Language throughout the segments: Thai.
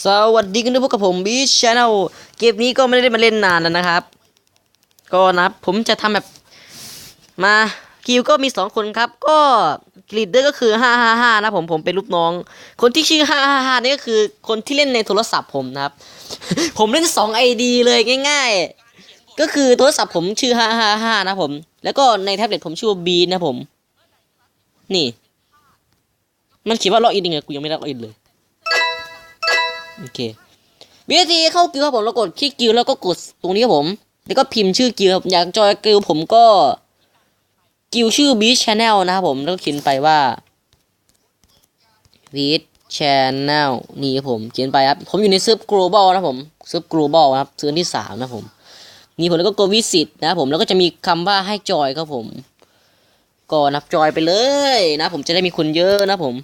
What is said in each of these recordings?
สวัสดีกันด้วยพวกกับผมบีชแนลเกมนี้ก็ไม่ได้มาเล่นนานแล้วนะครับ ก็นะผมจะทำแบบมาคิวก็มีสองคนครับ ก็กรีดเดอร์ก็คือห้าห้าห้านะผมผมเป็นลูกน้อง คนที่ชื่อห้าห้าห้านี่ก็คือคนที่เล่นในโทรศัพท์ผมนะครับ ผมเล่นสองไอดีเลยง่าย ๆ ก็คือโทรศัพท์ผมชื่อห้าห้าห้านะผม แล้วก็ในแท็บเล็ตผมชื่อบีนะผม นี่ มันเขียนว่าล็อกอินยังไงกูยังไม่ได้ล็อกอินเลย โอเควิธีเข้ากิลครับผมเรากดคลิกกิลแล้วก็กดตรงนี้ครับผม แล้วก็พิมพ์ชื่อกิลด์ครับอยากจอยกิลผมก็กิลชื่อบีชแนลนะครับผมแล้วก็เขียนไปว่าบีชแชนแนลนี่ครับผมเขียนไปครับ ผมอยู่ในเซิร์ฟ global นะครับผมเซิร์ฟ global นะครับเซิร์ฟที่สามนะครับผมนี่ผมแล้วก็กดวิสิตนะครับผมแล้วก็จะมีคำว่าให้จอยครับผม ก็นับจอยไปเลยนะผมจะได้มีคนเยอะนะผม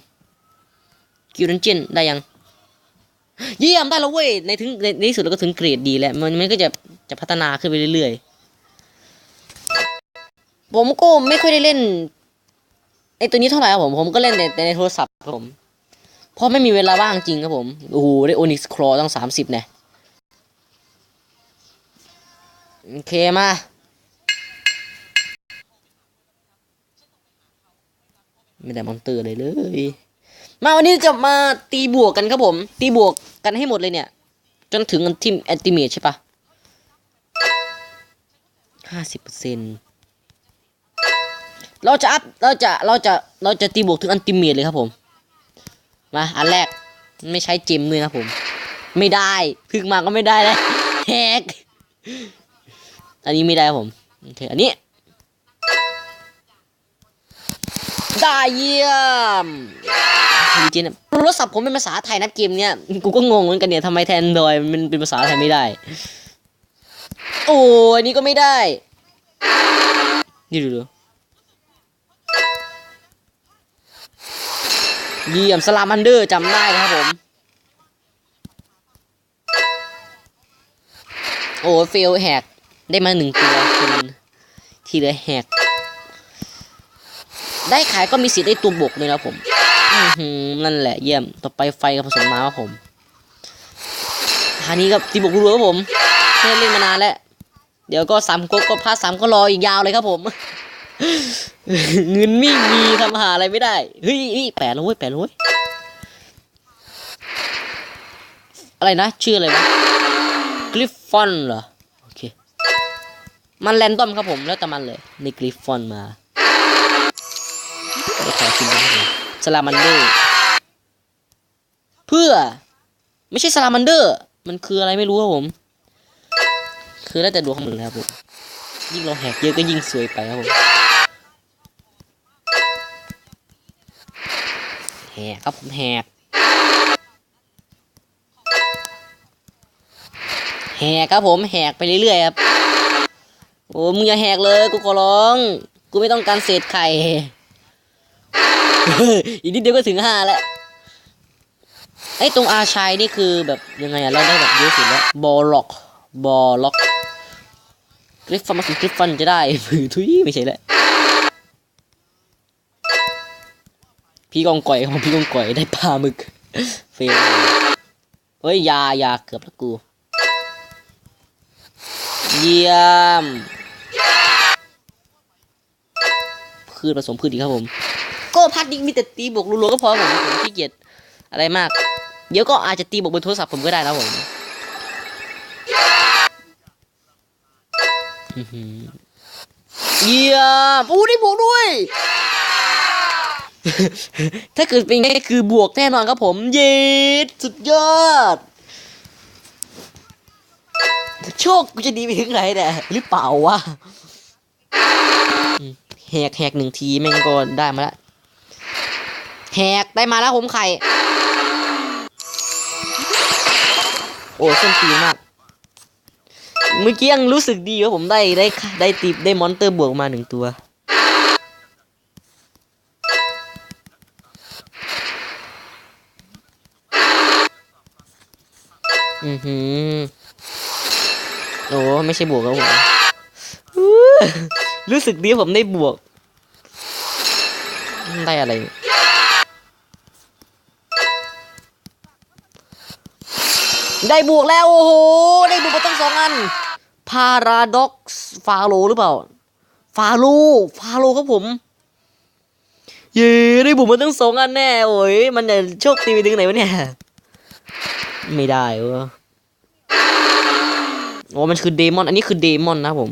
กิลดันเจนได้ยัง เยี่ยมได้แล้วเว้ยในถึงในที่สุดเราก็ถึงเกรดดีแล้วมันมันก็จะจะพัฒนาขึ้นไปเรื่อยๆ ผมก็ไม่ค่อยได้เล่นไอตัวนี้เท่าไหร่ครับผมผมก็เล่นแต่ในโทรศัพท์ครับผมเพราะไม่มีเวลาว่างจริงครับผมโอ้โหได้โอนิกส์คลอตั้งสามสิบเนี่ยโอเคมาไม่ได้มอนเตอร์เลยเลย มาวันนี้จะมาตีบวกกันครับผม ตีบวก กันให้หมดเลยเนี่ย จนถึงทีมแอนติเมทใช่ปะห้าสิบเปอร์เซ็นเราจะอัพเราจะเราจะเราจะตีบวกถึงอันติเมทเลยครับผม มาอันแรกไม่ใช้เจมเลยนะผม ไม่ได้พึ่งมาก็ไม่ได้เลยแฮกอันนี้ไม่ได้ครับผมโอเคอันนี้ได้เยี่ยม จริงๆนะโทรศัพท์ผมเป็นภาษาไทยนะเกมเนี้ยกูก็งงเหมือนกันเนี่ยทำไมแทนดอยมันเป็นภาษาไทยไม่ได้ โอ้ยนนี้ก็ไม่ได้นี่ดูดูเยี่ยมสลามันเดอร์จำได้ครับผม โอ้เฟลแฮกได้มาหนึ่งตัวคุณที่เหลือแฮกได้ขายก็มีสิทธิ์ได้ตัวบกเลยนะผม นั่นแหละเยี่ยม ต่อไปไฟกับผสมมาครับผมทานี้กับตีบกรัวครับผมไม่ได้เล่นมานานแล้ว เดี๋ยวก็สามก๊กก็พาสามก็รออีกยาวเลยครับผม เงินไม่มีทำหาอะไรไม่ได้ เฮ้ยแปดแล้วเว้ยแปดแล้วเว้ยอะไรนะ ชื่ออะไรวะกริฟฟอนเหรอ โอเค มันแรนดอมครับผมแล้วแต่มันเลยในกริฟฟอนมาได้ขอชิมนะครับผม สลามันเดอร์เพื่อ ไม่ใช่สลามันเดอร์ มันคืออะไรไม่รู้ครับผม คือแล้วแต่ดวงของมึงนะครับผมยิ่งเราแหกเยอะก็ยิ่งสวยไปครับผมแหกครับผมแหกแหกครับผมแหกไปเรื่อยๆครับโอ้มึงอย่าแหกเลย กูขอร้อง กูไม่ต้องการเศษไข่ อีกนิดเดียวก็ถึงห้าแล้วไอ้ตรงอาชัยนี่คือแบบยังไงอะเราได้แบบเยอะสุดแล้วบอลล็อกบอลล็อกกริฟฟอนมาถึงกริฟฟอนจะได้ผือทุยไม่ใช่แหละพี่กองก่อยของพี่กองก่อยได้ปลาหมึกเฟลเฮ้ยยายาเกือบแล้วกูเยี่ยมพืชผสมพืชดีครับผม ก็พัดดิ้งมีแต่ตีบวกรัวๆก็พอผมผมขี้เกียจอะไรมาก เดี๋ยวก็อาจจะตีบวกบนโทรศัพท์ผมก็ได้นะผมเยี่ยมอู้ได้บวกด้วย ถ้าเกิดเป็นอย่างนี้คือบวกแน่นอนครับผมเย็ดสุดยอด โชคกูจะดีไปถึงไหนเนี่ยหรือเปล่าวะแหกแหกหนึ่งทีแม่งก็ได้มาแล้ว แหกได้มาแล้วผมไข่ โอ้ส้นตีมาก เมื่อกี้ยังรู้สึกดีว่าผมได้ได้ได้ตีได้มอนเตอร์บวกมาหนึ่งตัว อือหือ โอ้ไม่ใช่บวกแล้วผมรู้สึกดีผมได้บวก ได้อะไร ได้บวกแล้ว โอ้โห ได้บวกมาตั้งสองอัน พาราด็อกฟาโลหรือเปล่า ฟาโลฟาโลครับผม เย้ได้บวกมาตั้งสองอันแน่ โอ้ย มันจะโชคดีไปถึงไหนวะเนี่ย ไม่ได้วะโอ้มันคือเดมอน อันนี้คือเดมอนนะผม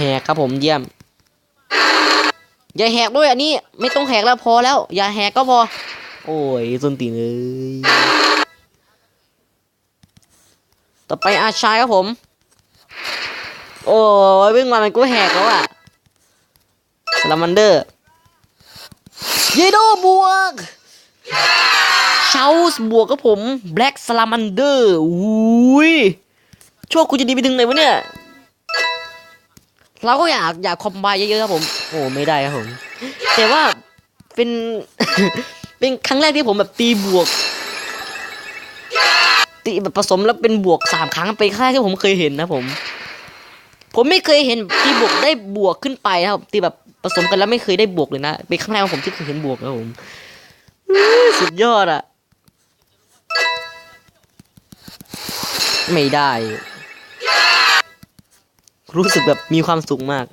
แหกครับผมเยี่ยม อย่าแหกด้วยอันนี้ไม่ต้องแหกแล้วพอแล้ว อย่าแหกก็พอ โอ้ยส้นตีนเลยต่อไปอาชายครับผม โอ้ยวิ่งมามันก็แหกแล้วอะสลามันเดอร์เยโดบวกชาส์บวกครับผมแบล็กสลามันเดอร์อุ้ยโชคกูจะดีไปถึงไหนวะเนี่ย เราก็อยากอยากคอมไบเยอะๆครับผมโอ้ไม่ได้ครับผม แต่ว่าเป็น เป็นครั้งแรกที่ผมแบบตีบวก ตีแบบผสมแล้วเป็นบวกสามครั้งเป็นครั้งแรกที่ผมเคยเห็นนะผม ผมไม่เคยเห็นตีบวกได้บวกขึ้นไปนะครับตีแบบผสมกันแล้วไม่เคยได้บวกเลยนะเป็นครั้งแรกของผมที่เคยเห็นบวกนะผมอื้อสุดยอดอะไม่ได้ รู้สึกแบบมีความสุขมาก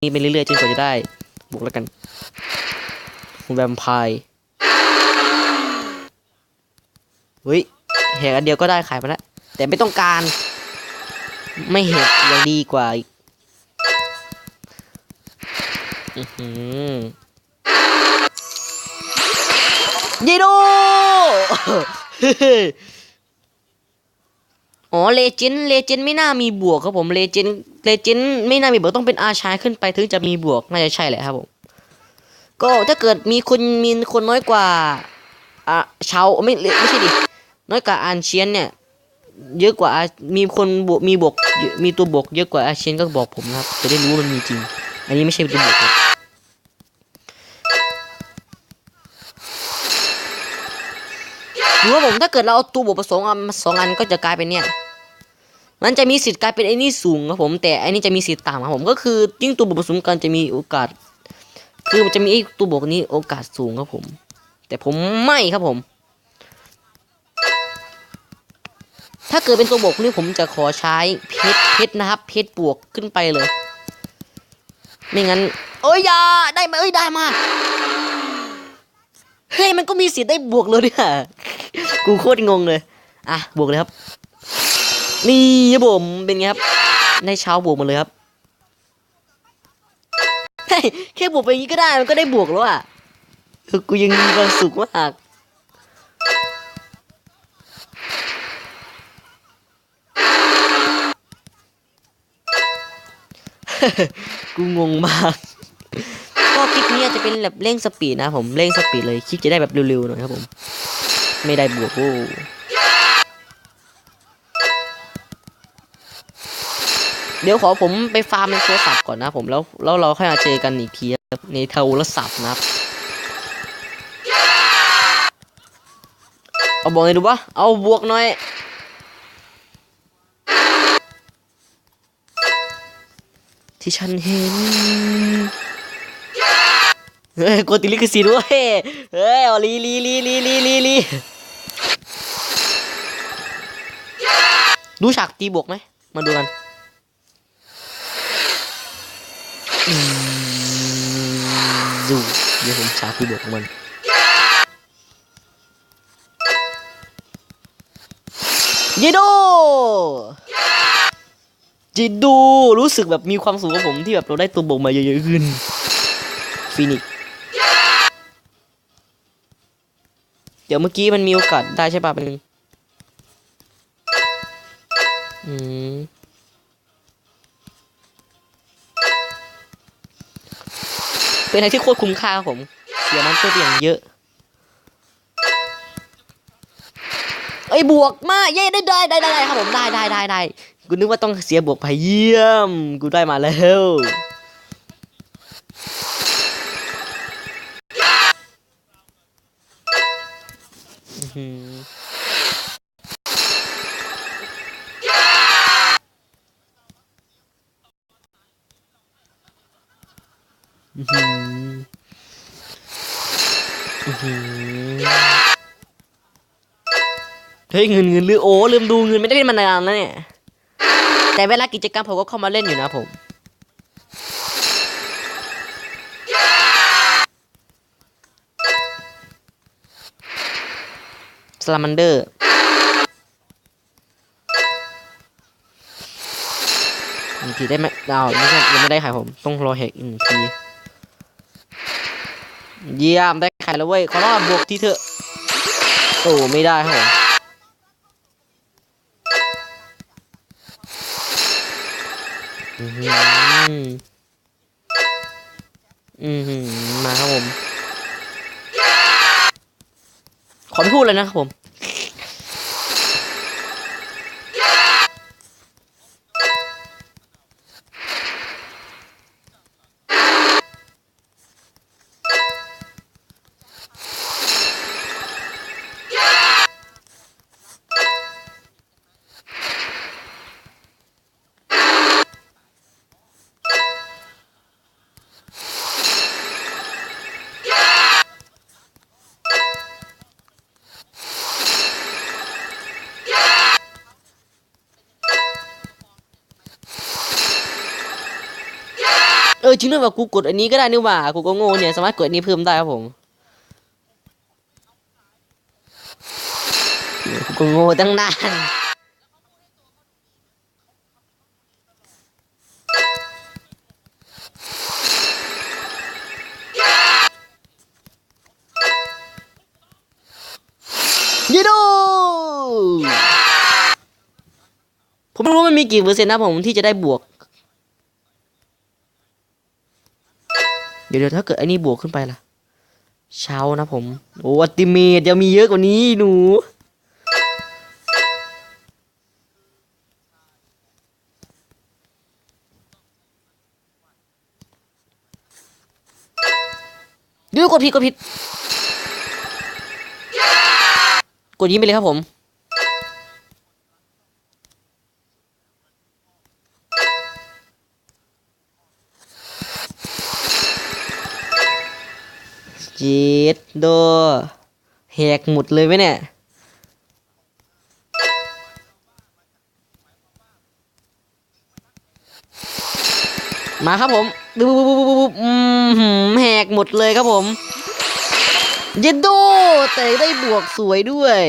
นี่ไปเรื่อยๆจนกว่าจะได้บวกแล้วกันแวมไพร์เฮ้ยแหกอันเดียวก็ได้ขายมาแล้วแต่ไม่ต้องการ ไม่เห็ดยังดีกว่าอีกอื้อหือเยโด อ๋อเลเจนเลเจนไม่น่ามีบวกครับผมเลเจนเลเจนไม่น่ามีบวกต้องเป็นอาชายขึ้นไปถึงจะมีบวกน่าจะใช่แหละครับผมก็ถ้าเกิดมีคนมีคนน้อยกว่าอะชาวไม่ไม่ใช่ดิน้อยกว่าอันเชียนเนี่ยเยอะกว่ามีคนบวกมีบวกมีตัวบวกเยอะกว่าอาเชียนก็บอกผมนะครับจะได้รู้ว่ามันมีจริง อันนี้ไม่ใช่ตัวบวกครับ หรือว่าผมถ้าเกิดเราเอาตัวบวกผสมเอามาสองอันก็จะกลายเป็นเนี่ย มันจะมีสิทธิ์กลายเป็นไอ้นี่สูงครับผม แต่ไอ้นี่จะมีสิทธิ์ต่ำครับผมก็คือยิ่งตัวบวกผสมกันจะมีโอกาส คือมันจะมีไอ้ตัวบวกนี้โอกาสสูงครับผม แต่ผมไม่ครับผม ถ้าเกิดเป็นตัวบวกนี่ผมจะขอใช้เพชรเพชรนะครับเพชรบวกขึ้นไปเลย ไม่งั้นเอ้ยยาได้ไหมเอ้ยได้มา เฮ้ยมันก็มีสิทธิ์ได้บวกเลยเนี่ยกูโคตรงงเลย อะบวกเลยครับ นี่ครับผมเป็นไงครับได้เช้าบวกมาเลยครับเฮ้ยแค่บวกไปอย่างนี้ก็ได้มันก็ได้บวกแล้วอะกูยังมีความสุขมากกูงงมาก นี้จะเป็นแบบเร่งสปีดนะผมเร่งสปีดเลยคลิปจะได้แบบเร็วๆหน่อยครับผม ไม่ได้บวกโอ้เดี๋ยวขอผมไปฟาร์มในโทรศัพท์ก่อนนะผมแล้วแล้วเราค่อยมาเจอกันอีกทีในโทรศัพท์นะครับเอาบอกเลยดูวะเอาบวกหน่อยที่ฉันเห็น เฮ้ยกติลิขสิทธิ์ด้วยเฮ้ยเอาลีลีลีลีลีลีลีดูฉากตีบวกไหม มาดูกันดูเดี๋ยวผมฉากตีบวกของมันเยโดจิดูรู้สึกแบบมีความสุขกับผมที่แบบเราได้ตัวบวกมาเยอะๆขึ้นฟินิก เดี๋ยวเมื่อกี้มันมีโอกาสได้ใช่ป่ะเป็นอืมเป็นอะไรที่โคตรคุ้มค่าครับผมเสียมันตัวเปลี่ยนเยอะเอ้ยบวกมากเย้ได้ได้ได้ได้ได้ครับผมได้ได้ได้ได้กูนึกว่าต้องเสียบวกไปเยี่ยม กูได้มาแล้ว เฮ้ยเงินเงินหรือโอ้ลืมดูเงินไม่ได้เป็นมานานแล้วเนี่ย แต่เวลากิจกรรมผมก็เข้ามาเล่นอยู่นะผม สลามันเดอร์หนึ่งทีได้ไหมดาวไม่ใช่ยังไม่ได้ไข่ผม ต้องรอแหกอีกหนึ่งทีเยี่ยมได้ไข่แล้วเว้ยขอรอบบวกทีเถอะโอ้ไม่ได้ครับผมอือหืออือหือมาครับผม ขอไม่พูดเลยนะครับผม เออจริงด้วยว่ากูกดอันนี้ก็ได้นี่หว่ากูก็โง่เนี่ยสามารถกดอันนี้เพิ่มได้ครับผมกูก็โง่ตั้งนานยีดูผมไม่รู้ว่ามันมีกี่เปอร์เซ็นต์นะผมที่จะได้บวก เดี๋ยวถ้าเกิดไอ้นี่บวกขึ้นไปล่ะ เช้านะผม โอ้อัติเมตยังมีเยอะกว่านี้หนูดี๋ยวกดผิดกดผิด กดยิ้มไปเลยครับผม หกหมดเลยไหมเนี่ย มาครับผมดูบปุ๊บปุ๊บปุ๊บอืมแหกหมดเลยครับผม เยดโดแต่ได้บวกสวยด้วย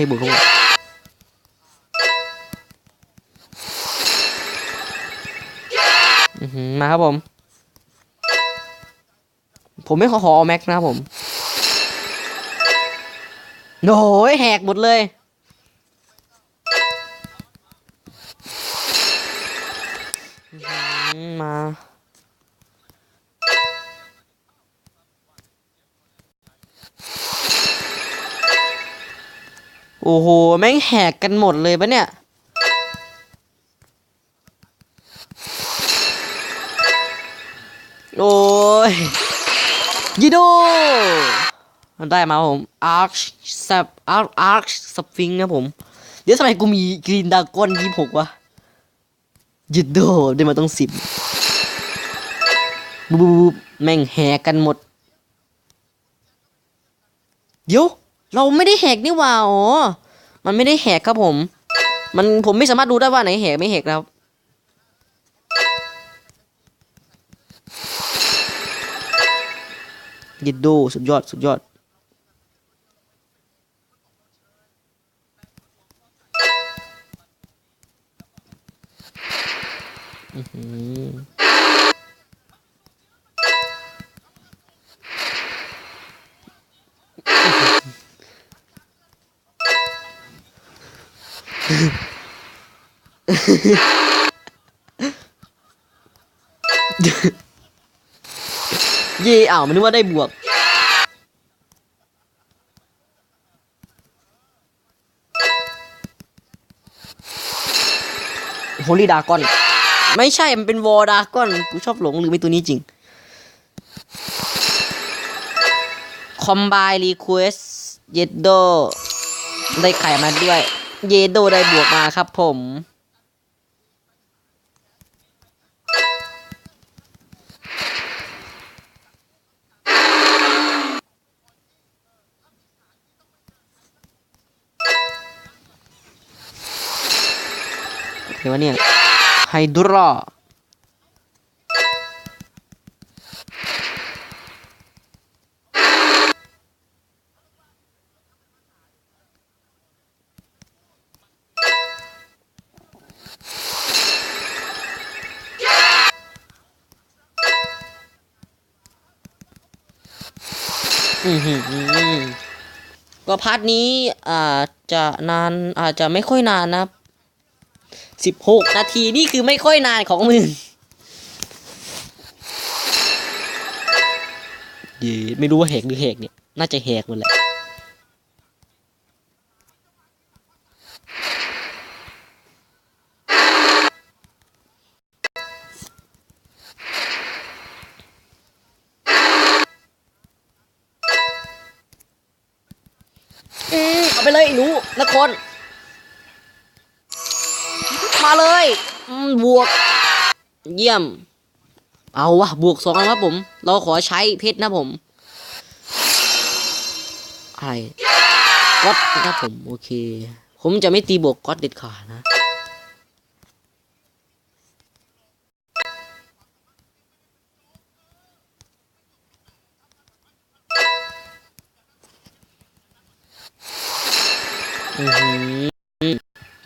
ช่บวกทั้งหมดอื้อหือมาครับผม ผมไม่ขอขอเอาแม็กนะครับผมโอ้ยแหกหมดเลย มา โอ้โห แม่งแหกกันหมดเลยปะเนี่ย โอ้ยยีโดมันได้มาครับผม Arch ซับ Arch Arch สฟิงนะผม เดี๋ยวทำไมกูมีกรีนดากอนยี่หกวะยีโดได้มาต้องสิบบูบบูบแม่งแหกกันหมด เดี๋ยว เราไม่ได้แหกนี่ว่าอ๋อมันไม่ได้แหกครับผม มันผมไม่สามารถดูได้ว่าไหนแหกไม่แหกครับยิดโดสุดยอด สุดยอด อือ เย่อ้าวมันนึกว่าได้บวก โฮลี่ดากอน ไม่ใช่ มันเป็นวอร์ดากอน กูชอบหลงลืมไอ้ตัวนี้จริง คอมไบรีเควสเยดโด ได้ไข่มาด้วย เยโดได้บวกมาครับผม ว่าเนี่ยไฮดรออือหือก็พาร์ทนี้อาจจะนานอาจจะไม่ค่อยนานนะ สิบหกนาทีนี่คือไม่ค่อยนานของมึงเย่ไม่รู้ว่าแหกหรือแหกเนี่ย น่าจะแหกหมดแหละอืมเอาไปเลยหนูนคร มาเลยบวก เยี่ยม เอาวะบวกสองครับผม เราขอใช้เพชรนะผมอะไรก๊อตนะครับผม โอเค ผมจะไม่ตีบวกก๊อตเด็ดขาดนะ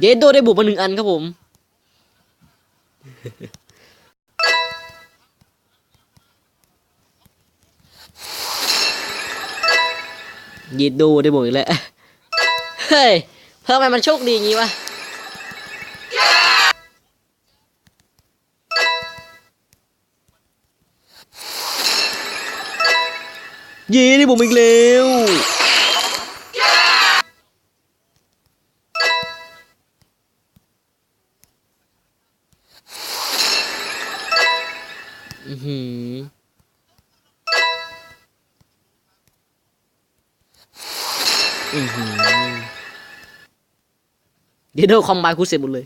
เยโดได้บวกมาหนึ่งอันครับผม ยโดได้บวกอีกแล้วเฮ้ยทำไมมันโชคดีอย่างงี้วะเย้ได้บวกมาอีกแล้ว เดี๋ยวคอมไบคูเสร็จหมดเลย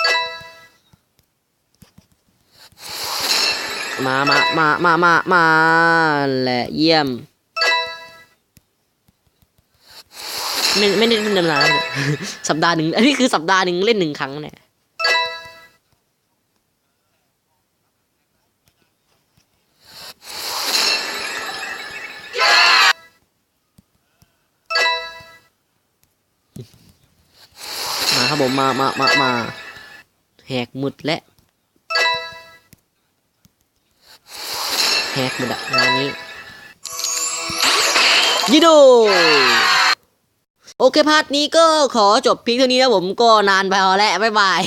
มามามามามามาแหละเยี่ยม ไม่ไม่ได้เล่นนานสัปดาห์หนึ่งอันนี้คือสัปดาห์หนึ่งเล่นหนึ่งครั้งเนี่ย ครับผมมามามามาแหกหมุดและแหกหมุดอะงานนี้ยิโดโอเคพาร์ทนี้ก็ขอจบเพียงเท่านี้นะผมก็นานไปพอแล้วบ๊ายบาย